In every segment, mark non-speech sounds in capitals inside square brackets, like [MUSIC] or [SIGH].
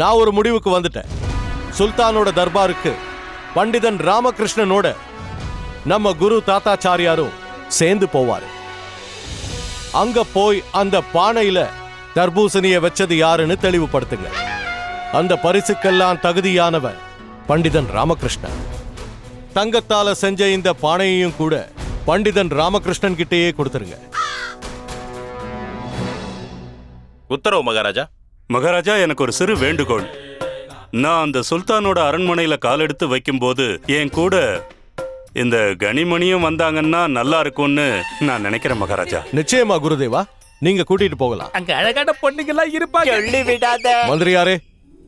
நான் ஒரு முடிவுக்கு வந்துட்டேன். சுல்தானோட தர்பாருக்கு பண்டிதன் ராமகிருஷ்ணனோட நம்ம குரு தாத்தாச்சாரியாரும் சேர்ந்து போவாரு. அங்க போய் அந்த பானையில தர்பூசணியை வச்சது யாருன்னு தெளிவுபடுத்துங்க. அந்த பரிசுக்கெல்லாம் தகுதியானவன் பண்டிதன் ராமகிருஷ்ணன். தங்கத்தால செஞ்ச இந்த பானையையும் கூட பண்டிதன் ராமகிருஷ்ணன் கிட்டேயே கொடுத்துருங்க. உத்தரவு மகாராஜா. மகாராஜா எனக்கு ஒரு சிறு வேண்டுகோள். நான் அந்த சுல்தானோட அரண்மனையில காலெடுத்து வைக்கும்போது என் கூட இந்த கனிமணியும் வந்தாங்கன்னா நல்லா இருக்கும்னு நான் நினைக்கிறேன் மகாராஜா. நிச்சயமா குருதேவா நீங்க கூட்டிட்டு போகலாம். அங்க அழகான பொண்ணுங்கெல்லாம் இருப்பாங்க. சொல்லி விடாத மந்திரியாரே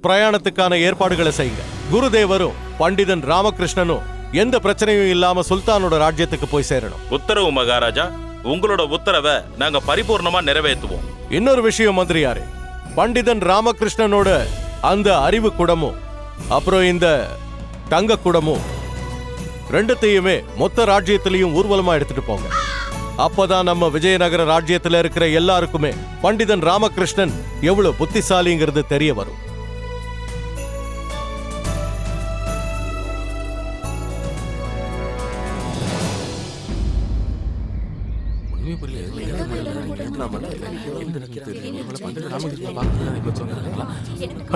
பிரயாணத்துக்கான ஏற்பாடுகளை செய்யுங்க. குருதேவரும் பண்டிதன் ராமகிருஷ்ணனும் எந்த பிரச்சனையும் இல்லாம சுல்தானோட ராஜ்யத்துக்கு போய் சேரணும். உத்தரவு மகாராஜா உங்களோட உத்தரவை நாங்க பரிபூர்ணமா நிறைவேற்றுவோம். இன்னொரு விஷயம் மந்திரியாரே பண்டிதன் ராமகிருஷ்ணனோட அந்த அறிவு குடமும் அப்புறம் இந்த தங்க குடமும் ரெண்டுத்தையுமே மொத்த ராஜ்யத்திலையும் ஊர்வலமா எடுத்துட்டு போங்க. அப்பதான் நம்ம விஜயநகர ராஜ்யத்துல இருக்கிற எல்லாருக்குமே பண்டிதன் ராமகிருஷ்ணன் எவ்வளவு புத்திசாலிங்கிறது தெரிய வரும்.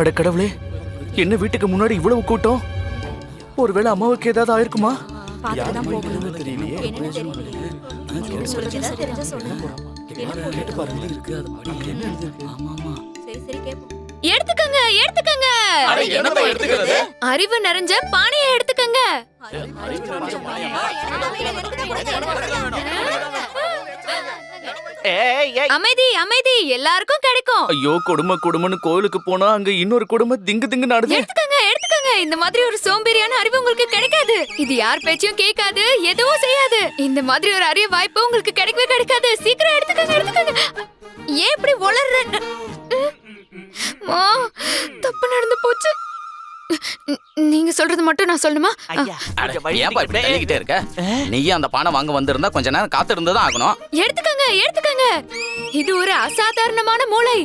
அட கடவுளே. என்ன வீட்டுக்கு முன்னாடி இவ்வளவு கூட்டம்? ஒருவேளை அம்மாவுக்கு ஏதாவது ஆயிருக்குமா? எடுத்துக்கங்க எடுத்துக்கங்க. அறிவு நிறைஞ்ச பானையை எடுத்துக்கங்க. அமைதி அமைதி. எல்லாருக்கும் கிடைக்கும். ஐயோ கொடுமை கொடுமைன்னு கோயிலுக்கு போனா அங்க இன்னொரு கொடுமை திங்கு திங்கு நடுது. எடுத்துக்கங்க எடுத்துக்கங்க. இந்த மாதிரி ஒரு சோம்பேறியான அறிவு உங்களுக்கு கிடைக்காது. இது யார் பேச்சையும் கேட்காது எதுவும் செய்யாது. இந்த மாதிரி ஒரு அரிய வாய்ப்பு உங்களுக்கு கிடைக்கவே கிடைக்காது. சீக்கிரம் எடுத்துக்கங்க எடுத்துக்கங்க. ஏன் இப்படி வளர்ற மா தப்பு நடந்து போச்சு. நீங்க சொல்றது மட்டும் நான் சொல்லணுமா? ஏன்பா இப்படி தள்ளிக்கிட்டே இருக்க? நீயும் அந்த பானை வாங்க வந்திருந்தா கொஞ்ச நேரம் காத்து இருந்துதான் ஆகணும். எடுத்துக்கங்க எடுத்துக்கங்க. இது ஒரு அசாதாரணமான மூளை.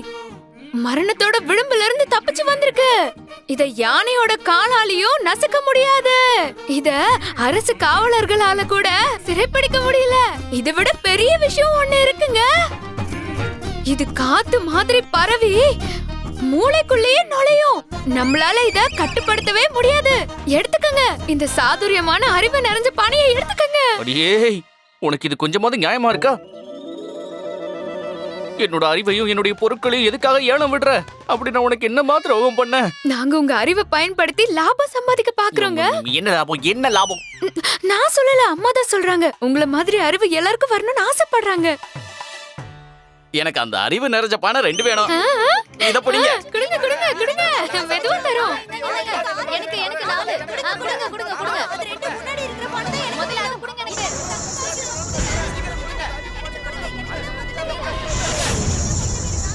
மரணத்தோட விளிம்புல இருந்து தப்பிச்சு வந்திருக்கு. இத யானையோட காலாலையும் நசுக்க முடியாது. இத அரசு காவலர்களால கூட சிறைப்பிடிக்க முடியல. இதை விட பெரிய விஷயம் ஒண்ணு இருக்குங்க. இது காத்து மாதிரி பரவி மூளைக்குள்ளேயே நுழையும். நம்மளால இத கட்டுப்படுத்தவே முடியாது. எடுத்துக்கங்க. இந்த சாதுரியமான அறிவு நிறைஞ்ச பானையை எடுத்துக்கங்க. அடியே உனக்கு இது கொஞ்சமாவது நியாயமா இருக்கா? என்னோட அறிவையும் என்னுடைய பொருட்களையும் எதுக்காக ஏலம் விடுற? அப்படி நான் உனக்கு என்ன துரோகம் பண்ண? நாங்க உங்க அறிவை பயன்படுத்தி லாபம் சம்பாதிக்க பாக்குறோங்க. என்ன லாபம்? என்ன லாபம்? நான் சொல்லல அம்மா தான் சொல்றாங்க. உங்கள மாதிரி அறிவு எல்லாருக்கும் வரணும்னு ஆசைப்படுறாங்க. எனக்கு அந்த அறிவு நிறைஞ்ச பானை ரெண்டு வேணும். இத பிடிங்க. கொடுங்க கொடுங்க கொடுங்க. மெதுவா தரோம். எனக்கு எனக்கு நாலு. கொடுங்க கொடுங்க கொடுங்க அது ரெண்டு முன்னாடி இருக்கிற பணத்தை எனக்கு முதல்ல அது கொடுங்க. எனக்கு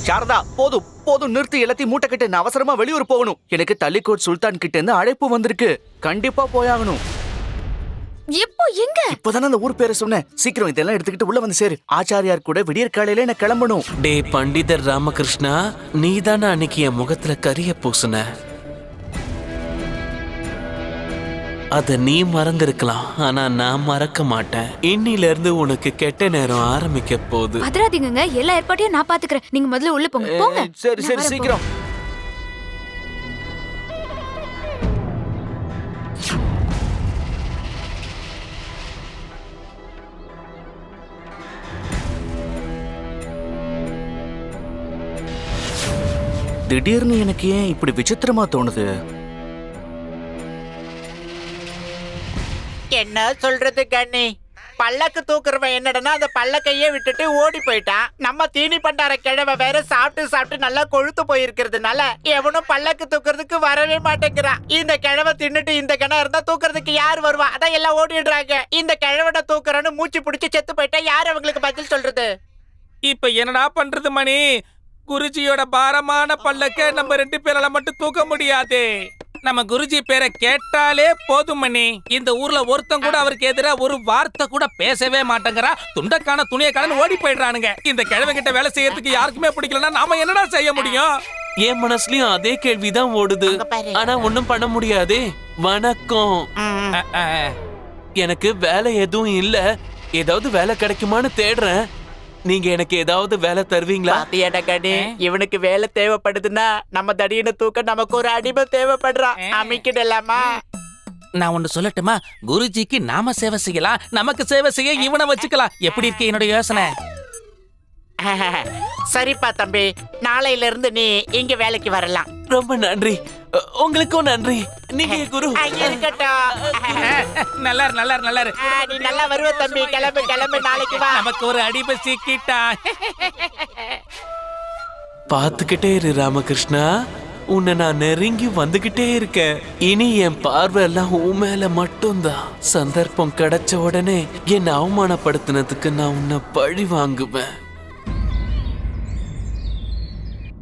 சாரதா போதும் போதும் நிறுத்தி எல்லாத்தையும் மூட்டை கட்டு. நான் அவசரமா வெளியூர் போகணும். எனக்கு தள்ளிக்கோட் சுல்தான் கிட்ட இருந்து அழைப்பு வந்திருக்கு. கண்டிப்பா போயாகணும். எப்போ எங்க? இப்பதானே அந்த ஊர் பேரை சொன்னேன். சீக்கிரம் இதெல்லாம் எடுத்துக்கிட்டு உள்ள வந்து சேரு. ஆச்சாரியார் கூட விடியற் காலையில நான் கிளம்பணும். டே பண்டிதர் ராமகிருஷ்ணா நீ தானே அன்னைக்கு என் முகத்துல கரிய பூசுன? அத நீ மறந்திருக்கலாம் ஆனா நான் மறக்க மாட்டேன். இன்னில இருந்து உனக்கு கெட்ட நேரம் ஆரம்பிக்க போகுது. பதறாதீங்கங்க எல்லா ஏற்பாட்டையும் நான் பாத்துக்கிறேன். நீங்க முதல்ல உள்ள போங்க. போங்க. சரி சரி சீக்கிரம். திடீர்னு எனக்கு ஏன் இப்படி விசித்திரமா தோணுது? என்ன சொல்றது கண்ணி? பல்லக்கு தூக்குறவன் என்னடனா அந்த பல்லக்கையே விட்டுட்டு ஓடி போயிட்டான். நம்ம தீனி பண்டார கிழவ வேற சாப்பிட்டு சாப்பிட்டு நல்லா கொழுத்து போயிருக்கிறதுனால எவனும் பல்லக்கு தூக்குறதுக்கு வரவே மாட்டேங்கிறான். இந்த கிழவ தின்னுட்டு இந்த கிணறு இருந்தா தூக்குறதுக்கு யார் வருவா? அதான் எல்லாம் ஓடிடுறாங்க. இந்த கிழவனை தூக்குறன்னு மூச்சு பிடிச்சு செத்து போயிட்டா யார் அவங்களுக்கு பதில் சொல்றது? இப்ப என்னடா பண்றது மணி? குருஜியோட பாரமான பல்லக்க நம்ம ரெண்டு பேரால மட்டும் தூக்க முடியாதே. நம்ம குருஜி பேரை கேட்டாலே போதும் மணி. இந்த ஊர்ல ஒருத்தன் கூட அவருக்கு எதிரா ஒரு வார்த்தை கூட பேசவே மாட்டேங்கிறா. துண்டக்கான துணியை கடன் ஓடி போயிடுறானுங்க. இந்த கிழமை கிட்ட வேலை செய்யறதுக்கு யாருக்குமே பிடிக்கலன்னா நாம என்னடா செய்ய முடியும்? என் மனசுலயும் அதே கேள்விதான் ஓடுது. ஆனா ஒண்ணும் பண்ண முடியாதே. வணக்கம். எனக்கு வேலை எதுவும் இல்ல. ஏதாவது வேலை கிடைக்குமான்னு தேடுறேன். நீங்க எனக்கு ஏதாவது வேலை தருவீங்களா? பாத்தியாடா கண்ணு? இவனுக்கு வேலை தேவைப்படுதுன்னா நம்ம தடியனை தூக்க நமக்கு ஒரு அடிமை தேவைப்படுறான் அமைக்கிடலாமா நான் ஒண்ணு சொல்லட்டுமா? குருஜிக்கு நாம சேவை செய்யலாம். நமக்கு சேவை செய்ய இவனை வச்சுக்கலாம். எப்படி இருக்கு என்னோட யோசனை? [LAUGHS] சரிப்பா தம்பி. நாளையில இருந்து நீ இங்க வேலைக்கு வரலாம். ரொம்ப நன்றி. உங்களுக்கும் நன்றி. நீங்க குரு? இருக்கட்டும் நல்லா நல்லா நல்லா நீ நல்லா வருவ தம்பி. கிளம்பு கிளம்பு நாளைக்கு வா. நமக்கு ஒரு அடிமை சிக்கிட்டா. பாத்துக்கிட்டே இரு ராமகிருஷ்ணா. உன்னை நான் நெருங்கி வந்துகிட்டே இருக்கேன். இனி என் பார்வை எல்லாம் உன் மேல மட்டும்தான். சந்தர்ப்பம் கிடைச்ச உடனே என்னை அவமானப்படுத்தினதுக்கு நான் உன்னை பழி வாங்குவேன்.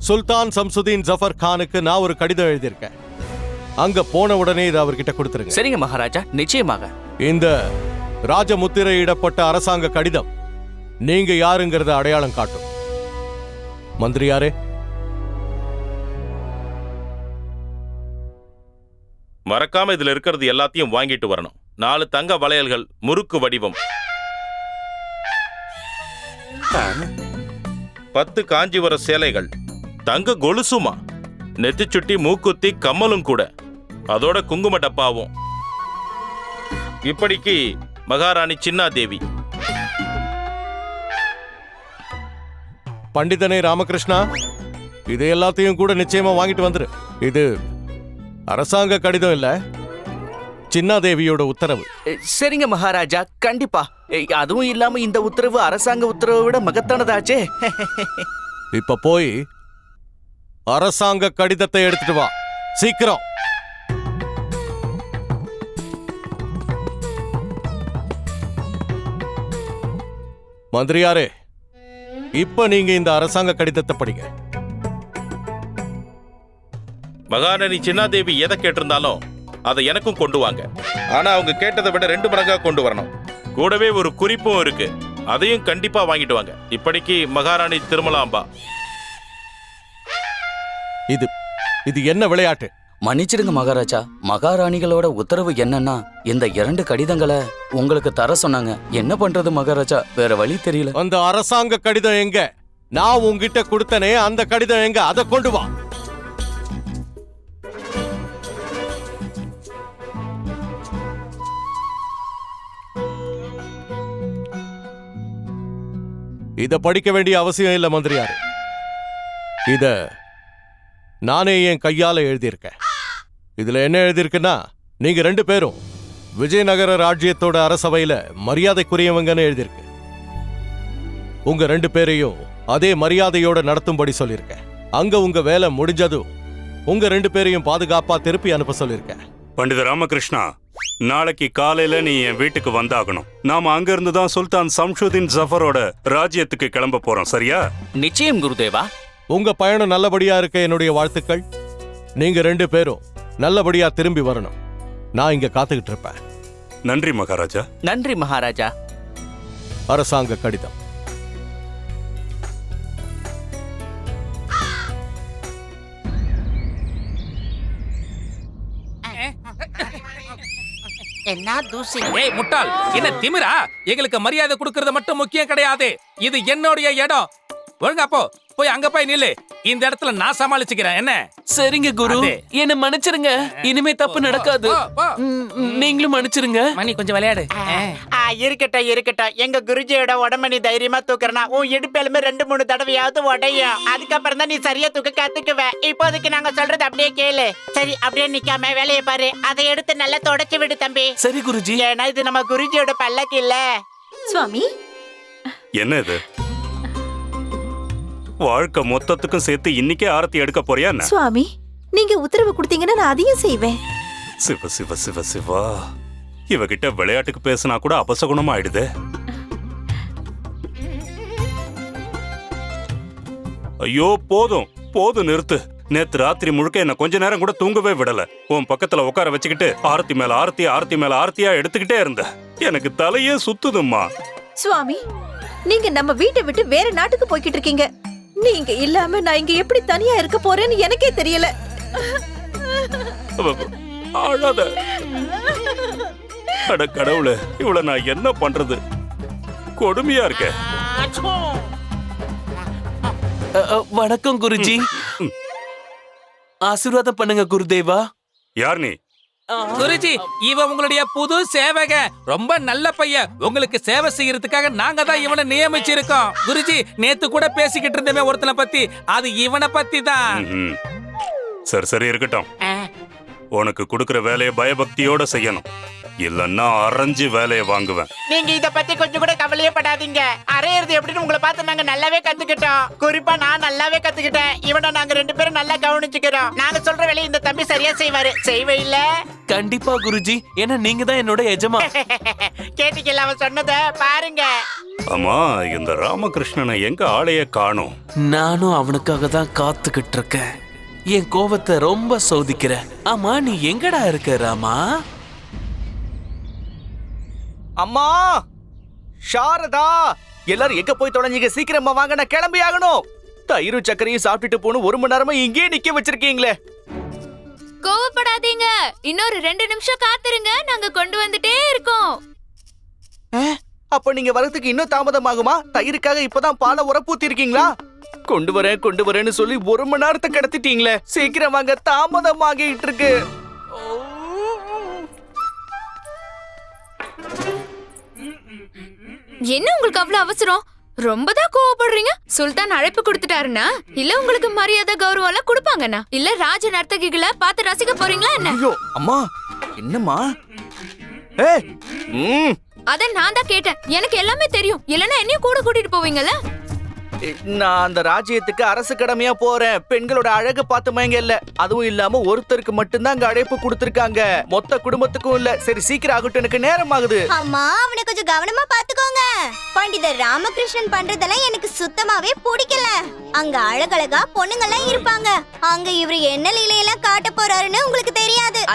சுல்தான் சம்சுதீன் ஜஃபர் கானுக்கு நான் ஒரு கடிதம் எழுதியிருக்கேன். அங்க போன உடனே இதை அவர்கிட்ட கொடுத்துருங்க. சரிங்க மகாராஜா நிச்சயமாக. இந்த ராஜமுத்திரையிடப்பட்ட அரசாங்க கடிதம் நீங்க யாருங்கிறத அடையாளம் காட்டும். மந்திரியாரே. மறக்காம இதுல இருக்கிறது எல்லாத்தையும் வாங்கிட்டு வரணும். நாலு தங்க வளையல்கள் முறுக்கு வடிவம். பத்து காஞ்சிபுர சேலைகள். தங்க கொலுசுமா? நெத்திச்சுட்டி மூக்குத்தி கம்மலும் கூட. அதோட குங்கும டப்பாவும். இப்படிக்கு மகாராணி சின்னாதேவி. பண்டிதனே ராமகிருஷ்ணா இது எல்லாத்தையும் கூட நிச்சயமா வாங்கிட்டு வந்துரு. இது அரசாங்க கடிதம் இல்ல சின்னாதேவியோட உத்தரவு. சரிங்க மகாராஜா கண்டிப்பா. அதுவும் இல்லாம இந்த உத்தரவு அரசாங்க உத்தரவை விட மகத்தானதாச்சே. [LAUGHS] இப்ப போய் அரசாங்க கடிதத்தை எடுத்துட்டு வா. சீக்கிரம். மந்திரியாரே இப்ப நீங்க இந்த அரசாங்க கடிதத்தை படிங்க. மகாராணி சின்னாதேவி எதை கேட்டிருந்தாலும் அதை எனக்கும் கொண்டு வாங்க. ஆனா அவங்க கேட்டதை விட ரெண்டு மடங்கா கொண்டு வரணும். கூடவே ஒரு குறிப்பும் இருக்கு. அதையும் கண்டிப்பா வாங்கிட்டு வாங்க. இப்படிக்கு மகாராணி திருமலாம்பா. இது இது என்ன விளையாட்டு? மன்னிச்சிடுங்க மகாராஜா. மகாராணிகளோட உத்தரவு என்னன்னா இந்த இரண்டு கடிதங்களை உங்களுக்கு தர சொன்னாங்க. என்ன பண்றது மகாராஜா? வேற வழி தெரியல. அந்த அரசாங்க கடிதம் எங்க? நான் உன்கிட்ட கொடுத்தனே அந்த கடிதம் எங்க? அதை கொண்டு வா. இத படிக்க வேண்டிய அவசியம் இல்ல மந்திரியாரு. இத நானே என் கையால எழுதியிருக்கேன். இதுல என்ன எழுதியிருக்குன்னா நீங்க ரெண்டு பேரும் விஜயநகர ராஜ்யத்தோட அரசவையில மரியாதைக்குரியவங்கன்னு எழுதியிருக்கு. உங்க ரெண்டு பேரையும் அதே மரியாதையோட நடத்தும்படி சொல்லியிருக்கேன். அங்க உங்க வேலை முடிஞ்சதும் உங்க ரெண்டு பேரையும் பாதுகாப்பா திருப்பி அனுப்ப சொல்லியிருக்கேன். பண்டித ராமகிருஷ்ணா நாளைக்கு காலையில நீ என் வீட்டுக்கு வந்தாகணும். நாம அங்க இருந்து தான் சுல்தான் சம்ஷுதீன் ஜஃபரோட ராஜ்யத்துக்கு கிளம்ப போறோம் சரியா? நிச்சயம் குருதேவா. உங்க பயணம் நல்லபடியா இருக்க என்னுடைய வாழ்த்துக்கள். நீங்க ரெண்டு பேரும் நல்லபடியா திரும்பி வரணும். நான் இங்க காத்துக்கிட்டு இருப்பேன். நன்றி மகாராஜா. நன்றி மகாராஜா. அரசாங்க கடிதம். என்ன தூசி? ஏய் முட்டாள். என்ன திமிரா? எங்களுக்கு மரியாதை கொடுக்கறது மட்டும் முக்கியம் கிடையாது. இது என்னுடைய இடம். ஒழுங்கா போ. போய் அங்க போய் நில்லு. இந்த இடத்துல நான் சமாளிச்சுக்கிறேன். என்ன? சரிங்க குரு. என்ன மன்னிச்சிருங்க. இனிமே தப்பு நடக்காது. நீங்களும் மன்னிச்சிருங்க. மணி கொஞ்சம் விளையாடு. இருக்கட்டும் இருக்கட்டும். எங்க குருஜியோட உடம்ப நீ தைரியமா தூக்குறனா உன் இடுப்பெலும்பு ரெண்டு மூணு தடவையாவது உடையும். அதுக்கப்புறம் தான் நீ சரியா தூக்க கத்துக்குவ. இப்போதைக்கு நாங்க சொல்றது அப்படியே கேளு. சரி அப்படியே நிக்காம வேலையை பாரு. அதை எடுத்து நல்லா தொடச்சு விடு தம்பி. சரி குருஜி. ஏன்னா இது நம்ம குருஜியோட பல்லக்கு இல்ல. சுவாமி. என்ன இது? வாழ்க்கை மொத்தத்துக்கும் சேர்த்து இன்னைக்கே ஆரத்தி எடுக்க போறியா என்ன சுவாமி நீங்க உத்தரவு கொடுத்தீங்கன்னா நான் அதையும் செய்வேன். சிவ சிவ சிவ சிவா இவகிட்ட விளையாட்டுக்கு பேசினா கூட அபசகுணமா ஆயிடுதே ஐயோ போதும் போதும் நிறுத்து. நேத்து ராத்திரி முழுக்க என்ன கொஞ்ச நேரம் கூட தூங்கவே விடல. உன் பக்கத்துல உட்கார வச்சுக்கிட்டு ஆரத்தி மேல ஆரத்தி ஆரத்தி மேல ஆரத்தியா எடுத்துக்கிட்டே இருந்த. எனக்கு தலையே சுத்துதும்மா. சுவாமி நீங்க நம்ம வீட்டை விட்டு வேற நாட்டுக்கு போய்கிட்டு இருக்கீங்க. நீங்க இல்லாம நான் இங்க எப்படி தனியா இருக்க போறேன்னு எனக்கே தெரியல. அழாத. அட கடவுளே இவள நான் என்ன பண்றது? கொடுமையா இருக்க. வணக்கம் குருஜி. ஆசீர்வாதம் பண்ணுங்க குருதேவா. யார் நீ? குருஜி இவ உங்களுடைய புது சேவக. ரொம்ப நல்ல பையன். உங்களுக்கு சேவை செய்யறதுக்காக நாங்க தான் இவனை நியமிச்சிருக்கோம். குருஜி நேத்து கூட பேசிக்கிட்டு இருந்தமே ஒருத்தனை பத்தி. அது இவனை பத்தி தான். சரி சரி இருக்கட்டும். உனக்கு கொடுக்கிற வேலையை பயபக்தியோட செய்யணும். இல்லன்னா அரைஞ்சு வேலையை வாங்குவேன். நீங்க இத பத்தி கொஞ்சம் கூட கவலையே படாதீங்க. அரையிறது எப்படின்னு உங்களை பார்த்து நாங்க நல்லாவே கத்துக்கிட்டோம். குறிப்பா நான் நல்லாவே கத்துக்கிட்டேன். இவனை நாங்க ரெண்டு பேரும் நல்லா கவனிச்சுக்கிறோம். நாங்க சொல்ற வேலையை இந்த தம்பி சரியா செய்வாரு. செய்வே இல்ல? கண்டிப்பா குருஜி. ஏன்னா நீங்க தான் என்னோட எஜமா. [LAUGHS] கேட்டீங்கல்ல அவன் சொன்னத பாருங்க. ஆமா இந்த ராமகிருஷ்ணனை எங்க ஆளைய காணோம்? நானும் அவனுக்காக தான் காத்துக்கிட்டு இருக்கேன். என் கோவத்தை ரொம்ப சோதிக்கிற ஆமா நீ எங்கடா இருக்க ராமா? அம்மா! சாரதா! எல்லாரும் எங்க போய் தொலைஞ்சீங்க? சீக்கிரமா வாங்க நான் கிளம்பி ஆகணும். தயிரும் சக்கரையும் சாப்பிட்டுட்டு போன ஒரு மணி நேரமா இங்கேயே நிக்க வச்சிருக்கீங்களே. கோவப்படாதீங்க. இன்னொரு ரெண்டு நிமிஷம் காத்துருங்க. நாங்க கொண்டு வந்துட்டே இருக்கோம். அப்ப நீங்க வரதுக்கு இன்னும் தாமதமாகுமா? தயிருக்காக இப்பதான் பாலை உரப்பூத்தி இருக்கீங்களா கொண்டு வரேன் கொண்டு வரேன்னு சொல்லி ஒரு மணி நேரத்தை கடத்திட்டீங்களே. சீக்கிரம் வாங்க தாமதமாகிட்டு இருக்கு. என்ன உங்களுக்கு அவ்வளவு அவசரம்? ரொம்ப தான் கோவப்படுறீங்க? சுல்தான் அழைப்பு கொடுத்துட்டாருன்னா? இல்ல உங்களுக்கு மரியாதை கௌரவம் எல்லாம் கொடுப்பாங்கண்ணா? இல்ல ராஜ நர்த்தகிகளை பார்த்து ரசிக்க போறீங்களா என்ன? ஐயோ அம்மா என்னம்மா? ஏ ம். அத நான் தான் கேட்டேன். எனக்கு எல்லாமே தெரியும். இல்லனா என்னையும் கூட கூட்டிட்டு போவீங்கல்ல? நான் அந்த ராஜ்யத்துக்கு அரசு கடமையா போறேன். பெண்களோட அழகு பார்த்து மயங்க இல்ல அதுவும் இல்லாம ஒருத்தருக்கு மட்டும்தான் அங்க அழைப்பு கொடுத்திருக்காங்க. மொத்த குடும்பத்துக்கும் இல்ல. சரி சீக்கிரம் ஆகட்டும். எனக்கு நேரம் ஆகுது. அம்மா அவனை கொஞ்சம் கவனமா பாத்துக்கோங்க பண்டிதர் ராமகிருஷ்ணன் பண்றதெல்லாம் எனக்கு சுத்தமாவே பிடிக்கல. அங்க அழகழகா பொண்ணுங்க எல்லாம் இருப்பாங்க. அங்க இவரு என்ன லீலையெல்லாம் காட்ட போறாருன்னு உங்களுக்கு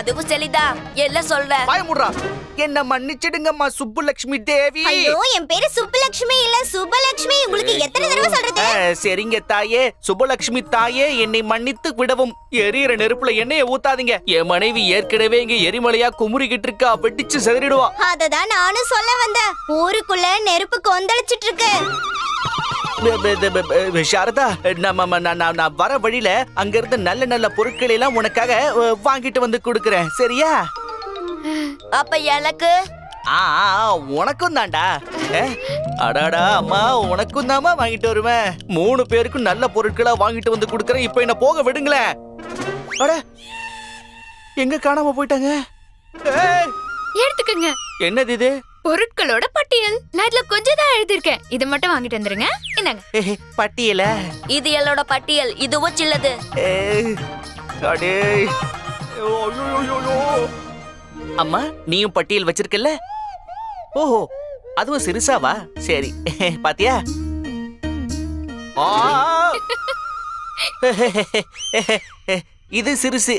அதுவும் செலிதா. எல்லாம் சொல்ற? பயமுடுறா. என்ன மன்னிச்சிடுங்கம்மா சுப்புலட்சுமி தேவி. ஐயோ என் பேரு சுப்புலட்சுமி இல்ல சுப்பலட்சுமி உங்களுக்கு எத்தனை தடவை சொல்றது? சரிங்க தாயே. சுப்புலட்சுமி தாயே என்னை மன்னித்து விடவும். எரியிற நெருப்புல எண்ணெயை ஊத்தாதீங்க. என் மனைவி ஏற்கனவே இங்க எரிமலையா குமுறிக்கிட்டு இருக்கா வெடிச்சு செதறிடுவா. அததான் நானும் சொல்ல வந்தேன். ஊருக்குள்ள நெருப்பு கொந்தளிச்சிட்டு இருக்கு. சாரதா நான் நான் வர வழியில அங்க இருந்து நல்ல நல்ல பொருட்களை எல்லாம் உனக்காக வாங்கிட்டு வந்து கொடுக்கறேன். சரியா? அப்ப எனக்கு? ஆ உனக்கும் தான்டா. அடாடா அம்மா உனக்கும் தாமா வாங்கிட்டு வருவேன். மூணு பேருக்கும் நல்ல பொருட்களா வாங்கிட்டு வந்து கொடுக்கறேன். இப்போ என்ன போக விடுங்களேன். அட எங்க காணாம போயிட்டாங்க? எடுத்துக்கங்க. என்னது இது? பொருட்களோட பட்டியல். நான் இதுல கொஞ்சம் தான் எழுதிருக்கேன் இதை மட்டும் வாங்கிட்டு வந்துருங்க. என்னங்க? பட்டியல? இது என்னோட பட்டியல். இதுவும் சில்லது. அம்மா நீயும் பட்டியல் வச்சிருக்கல ஓஹோ அதுவும் சிறுசாவா? சரி. பாத்தியா! [LAUGHS] இது சிறுசு.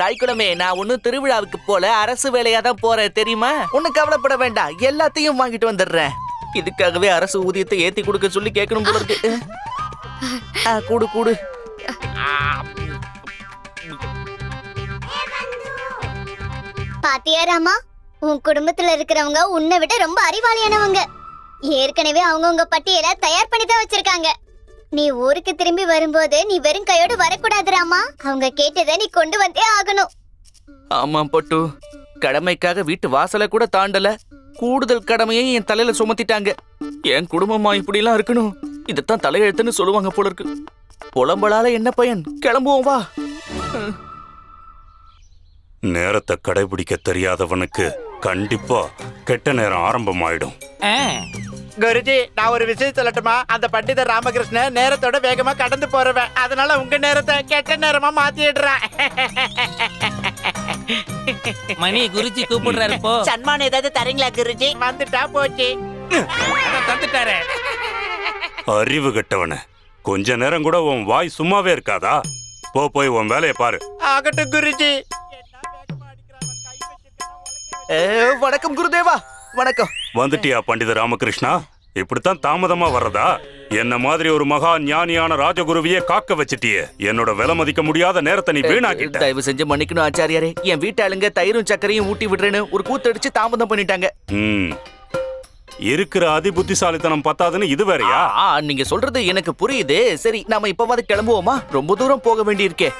தாய்க்குளமே நான் ஒன்னும் திருவிழாவுக்கு போல அரசு வேலையா தான் போறேன் தெரியுமா? ஒன்னும் கவலைப்பட வேண்டாம். எல்லாத்தையும் வாங்கிட்டு வந்துடுறேன். இதுக்காகவே அரசு ஊதியத்தை ஏத்தி கொடுக்க சொல்லி கேட்கணும் போல இருக்கு. கூடு கூடு. பாத்தியா ராமா? உன் குடும்பத்துல இருக்கிறவங்க உன்னை விட ரொம்ப அறிவாளியானவங்க. ஏற்கனவே அவங்கவுங்க பட்டியலை தயார் பண்ணி தான் வச்சிருக்காங்க. நீ ஊருக்கு திரும்பி வரும்போது நீ வெறும் கையோடு வரக்கூடாது ராமா. அவங்க கேட்டதை நீ கொண்டு வந்தே ஆகணும். ஆமா பட்டு. கடமைக்காக வீட்டு வாசலை கூட தாண்டல. கூடுதல் கடமையை என் தலையில சுமத்திட்டாங்க. என் குடும்பமா இப்படிலாம் இருக்கணும்? இதைத்தான் தலையெழுத்துன்னு சொல்லுவாங்க போல இருக்கு புலம்பலால என்ன பயன்? கிளம்புவோம் வா. நேரத்தை கடைபிடிக்க தெரியாதவனுக்கு கண்டிப்பா கெட்ட நேரம் ஆரம்பமாயிடும். குருஜி நான் ஒரு விஷயம் சொல்லட்டுமா? அந்த பண்டிதர் ராமகிருஷ்ணன் நேரத்தோட வேகமா கடந்து போறவன். அதனால உங்க நேரத்தை கெட்ட நேரமா மாத்திடுறேன். மணி குருஜி கூப்பிடுறாரு போ. சன்மானம் ஏதாவது தரீங்களா குருஜி? வந்துட்டா போச்சு. தந்துட்டாரே. அறிவு கெட்டவன கொஞ்ச நேரம் கூட உன் வாய் சும்மாவே இருக்காதா? போ போய் உன் வேலையை பாரு. ஆகட்டும் குருஜி. ஏ, வணக்கம் குருதேவா. வணக்கம். வந்துட்டியா பண்டித ராமகிருஷ்ணா? இப்படித்தான் தாமதமா வர்றதா? என்ன மாதிரி ஒரு மகா ஞானியான ராஜகுருவியே காக்க வச்சிட்டியே? என்னோட விலை மதிக்க முடியாத நேரத்தை நீ வீணாக்கிட்ட. தயவு செஞ்சு மன்னிக்கணும் ஆச்சாரியாரே. என் வீட்டாளுங்க தயிரும் சர்க்கரையும் ஊட்டி விடுறேன்னு ஒரு கூத்தடிச்சு தாமதம் பண்ணிட்டாங்க. ம். இருக்கிற அதி புத்திசாலித்தனம் பத்தாதுன்னு இது வேறயா? நீங்க சொல்றது எனக்கு புரியுது. சரி நாம இப்பவாது கிளம்புவோமா? ரொம்ப தூரம் போக வேண்டியிருக்கே.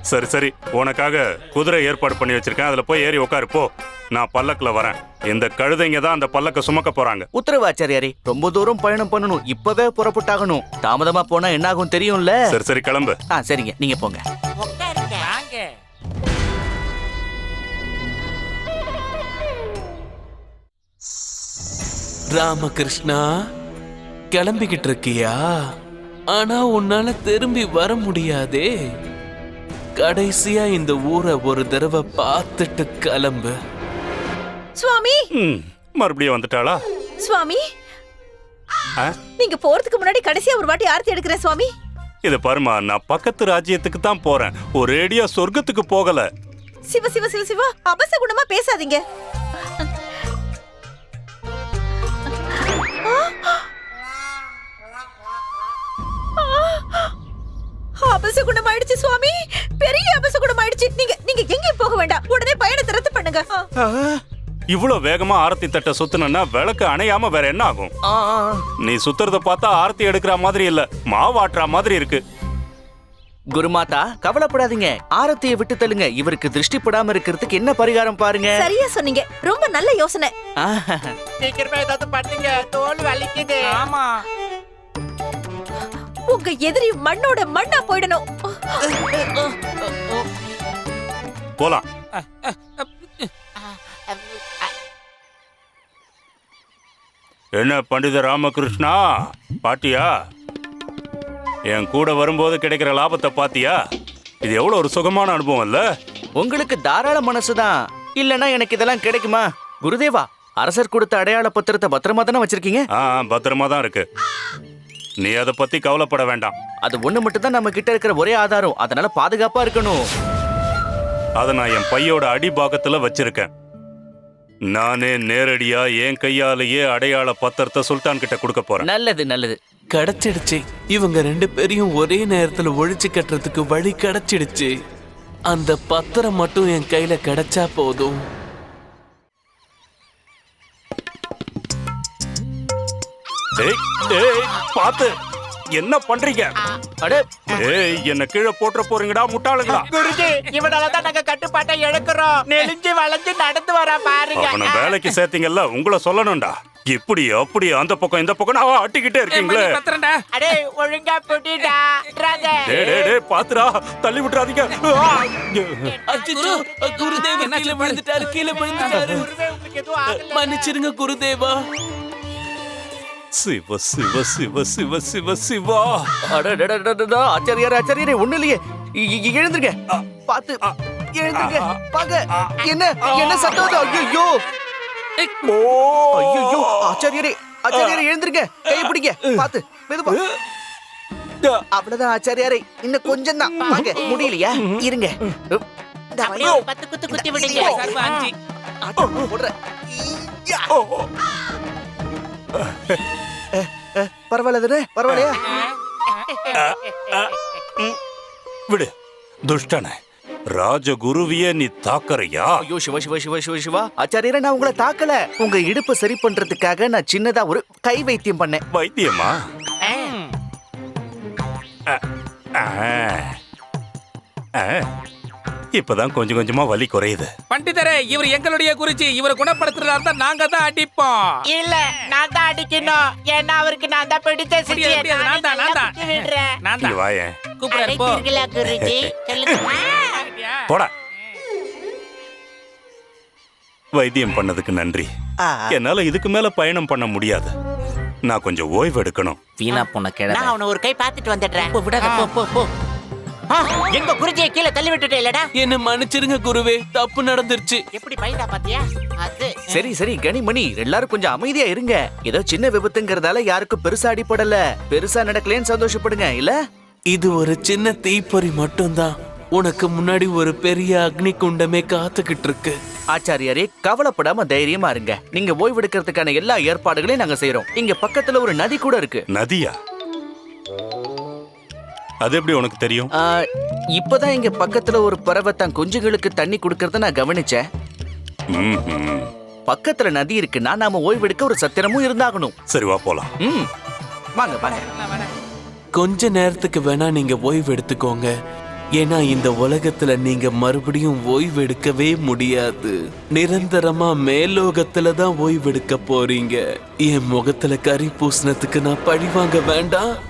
சரி சரி. உனக்காக குதிரை ஏற்பாடு பண்ணி வச்சிருக்கேன். அதுல போய் ஏறி உட்காரு போ. நான் பல்லக்குல வரேன். இந்த கழுதைங்க தான் அந்த பல்லக்க சுமக்க போறாங்க. உத்தரவு ஆச்சாரியாரே ரொம்ப தூரம் பயணம் பண்ணணும். இப்பவே புறப்பட்டாகணும். தாமதமா போனா என்ன ஆகும் தெரியும்ல? சரி சரி கிளம்பு. ஆ சரிங்க. நீங்க போங்க. வாங்க. ராமகிருஷ்ணா கிளம்பிக்கிட்டு இருக்கியா? ஆனா உன்னால திரும்பி வர முடியாதே. கடைசியா இந்த ஊரை ஒரு தடவை பார்த்துட்டு கிளம்பு. சுவாமி! ம், மறுபடியும் வந்துட்டாளா? சுவாமி! ஆ? நீங்க போறதுக்கு முன்னாடி கடைசியா ஒரு வாட்டி ஆர்த்தி எடுக்கிறேன் சுவாமி. இது பாருமா நான் பக்கத்து ராஜ்யத்துக்கு தான் போறேன். ஒரேடியா சொர்க்கத்துக்கு போகல. சிவ சிவ சிவ சிவ அபசகுணமா பேசாதீங்க. அபசகுணம் ஆயிடுச்சு சுவாமி. பெரிய அபசகுணம் ஆயிடுச்சு நீங்க நீங்க எங்கேயும் போக வேண்டாம். உடனே பயணத்தை ரத்து பண்ணுங்க. ஆ. இவ்வளவு வேகமா ஆரத்தி தட்ட சுத்துனா விளக்கு அணையாம வேற என்ன ஆகும். நீ சுத்துறத பார்த்தா ஆரத்தி எடுக்கிற மாதிரி இல்ல. மாவாட்டுற மாதிரி இருக்கு. குருமாதா கவலைப்படாதீங்க. ஆரத்தியை விட்டு தள்ளுங்க. இவருக்கு திருஷ்டி படாம இருக்கிறதுக்கு என்ன பரிகாரம் பாருங்க. சரியா சொன்னீங்க. ரொம்ப நல்ல யோசனை. சீக்கிரமா ஏதாவது பண்ணுங்க. தோல் வலிக்குது. ஆமா. உங்க எதிரி மண்ணோட மண்ணா போயிடணும். போலாம். என்ன பண்டித ராமகிருஷ்ணா? பாட்டியா? என் கூட வரும்போது கிடைக்கிற லாபத்தை பாத்தியா? இது எவ்வளவு ஒரு சுகமான அனுபவம் இல்ல உங்களுக்கு தாராள மனசுதான். இல்லனா எனக்கு இதெல்லாம் கிடைக்குமா? குருதேவா அரசர் கொடுத்த அடையாள பத்திரத்தை பத்திரமா தானே வச்சிருக்கீங்க? ஆ பத்திரமா தான் இருக்கு. நீ அதை பத்தி கவலைப்பட வேண்டாம். அது ஒண்ணு மட்டும் தான் நம்ம கிட்ட இருக்கிற ஒரே ஆதாரம். அதனால பாதுகாப்பா இருக்கணும். அதை நான் என் பையோட அடிபாகத்துல வச்சிருக்கேன். நானே நேரடியா என் கையாலேயே அடையாள பத்திரத்தை சுல்தான் கிட்ட கொடுக்க போறேன். நல்லது நல்லது. கிடைச்சிடுச்சு. இவங்க ரெண்டு பேரையும் ஒரே நேரத்துல ஒழிச்சு கட்டுறதுக்கு வழி கிடைச்சிடுச்சு. அந்த பத்திரம் மட்டும் என் கையில கிடைச்சா போதும். டேய் டேய் பாத்து என்ன பண்றீங்க? அட ஏய் என்ன கீழே போட்டுற போறீங்கடா முட்டாளுங்களா? குருஜி இவனாலதான் நாங்க கட்டுப்பாட்டை இழக்கிறோம் நெளிஞ்சு வளைஞ்சு நடந்து வரா பாருங்க. அவனை வேலைக்கு சேர்த்தீங்கல்ல உங்களை சொல்லணும்டா. இப்படி அப்படி அந்த பக்கம் இந்த பக்கம் நான் ஆட்டிக்கிட்டே இருக்கீங்களே. அடே ஒழுங்கா புடிடா. டேய் டேய் டேய் பாத்துடா தள்ளி விட்டுறாதீங்க. ஆ! அச்சச்சோ, குருதேவ கீழே விழுந்துட்டாரு கீழே விழுந்துட்டாரு. மன்னிச்சிருங்க குருதேவா. சிவ சிவ சிவ சிவ சிவ சிவா. அடடடடடடா, ஆச்சாரியாரே ஆச்சாரியாரே ஒண்ணு இல்லையே. எழுந்திருங்க. பாத்து எழுந்திருங்க. பாங்க என்ன என்ன சத்தம் அது? ஐயையோ. ஐயோ ஆச்சாரியாரே ஆச்சாரியாரே எழுந்திருங்க. கை பிடிங்க. பாத்து மெதுவா. அவ்வளவுதான் ஆச்சாரியாரே. இன்னும் கொஞ்சம் தான் வாங்க முடியலையா? இருங்க. பத்து குத்து குத்தி விடுங்க. போடுறேன். பரவாயில்ல தானே பரவாயில்லையா? விடு. துஷ்டனே ராஜகுருவிய நீ தாக்கறையா? ஐயோ சிவ சிவ சிவ சிவ சிவா. ஆச்சாரியரே நான் உங்களை தாக்கல. உங்க இடுப்பு சரி பண்றதுக்காக நான் சின்னதா ஒரு கை வைத்தியம் பண்ணேன். வைத்தியமா? ஆ. ஆ. இப்பதான் கொஞ்சம் கொஞ்சமா வலி குறையுது. பண்டிதரே இவர் எங்களுடைய குறிச்சி. இவரை குணப்படுத்துறதா இருந்தா நாங்க தான் அடிப்போம். இல்ல நான் தான் அடிக்கணும். ஏன்னா அவருக்கு நான் தான் சிட்டியை முடியாது, நான் தான் நான் தான். நான் தான். வாயேன் கூப்பிடுறாரு போ. அழைத்தீர்களா குருஜி? சொல்லுங்க. [LAUGHS] போடா. வைத்தியம் பண்ணதுக்கு நன்றி. என்னால இதுக்கு மேல பயணம் பண்ண முடியாது. நான் கொஞ்சம் ஓய்வு எடுக்கணும். வீணா போன கிழமை நான் அவனை ஒரு கை பார்த்துட்டு வந்துடுறேன். போ, விடாத போ போ. எங்க குருஜியை கீழே தள்ளி விட்டுட்டே இல்லடா. என்ன மன்னிச்சிருங்க குருவே தப்பு நடந்துருச்சு. எப்படி பயந்தா பாத்தியா? அது சரி சரி கனிமணி எல்லாரும் கொஞ்சம் அமைதியா இருங்க. ஏதோ சின்ன விபத்துங்கிறதால யாருக்கும் பெருசா அடிப்படல பெருசா நடக்கலன்னு சந்தோஷப்படுங்க இல்ல? இது ஒரு சின்ன தீப்பொறி மட்டும்தான். உனக்கு முன்னாடி ஒரு பெரிய அக்னி குண்டமே காத்துக்கிட்டு இருக்கு ஆச்சாரியாரே கவலைப்படாம தைரியமா இருங்க. நீங்க ஓய்வெடுக்கிறதுக்கான எல்லா ஏற்பாடுகளையும் நாங்க செய்றோம். இங்க பக்கத்துல ஒரு நதி கூட இருக்கு. நதியா? அது எப்படி உனக்கு தெரியும்? ஆ, இப்பதான் இங்க பக்கத்துல ஒரு பறவை தன் குஞ்சுகளுக்கு தண்ணி கொடுக்கறத நான் கவனிச்சேன். ம்ஹும். பக்கத்துல நதி இருக்குன்னா நாம ஓய்வெடுக்க ஒரு சத்திரமும் இருந்தாகணும். சரி வா போலாம். ம். வாங்க வாங்க. கொஞ்ச நேரத்துக்கு வேணா நீங்க ஓய்வு எடுத்துக்கோங்க ஏன்னா இந்த உலகத்துல நீங்க மறுபடியும் ஓய்வு எடுக்கவே முடியாது. நிரந்தரமா மேலோகத்துல தான் ஓய்வெடுக்க போறீங்க. என் முகத்துல கறி பூசினதுக்கு நான் பழி வாங்க வேண்டாம்.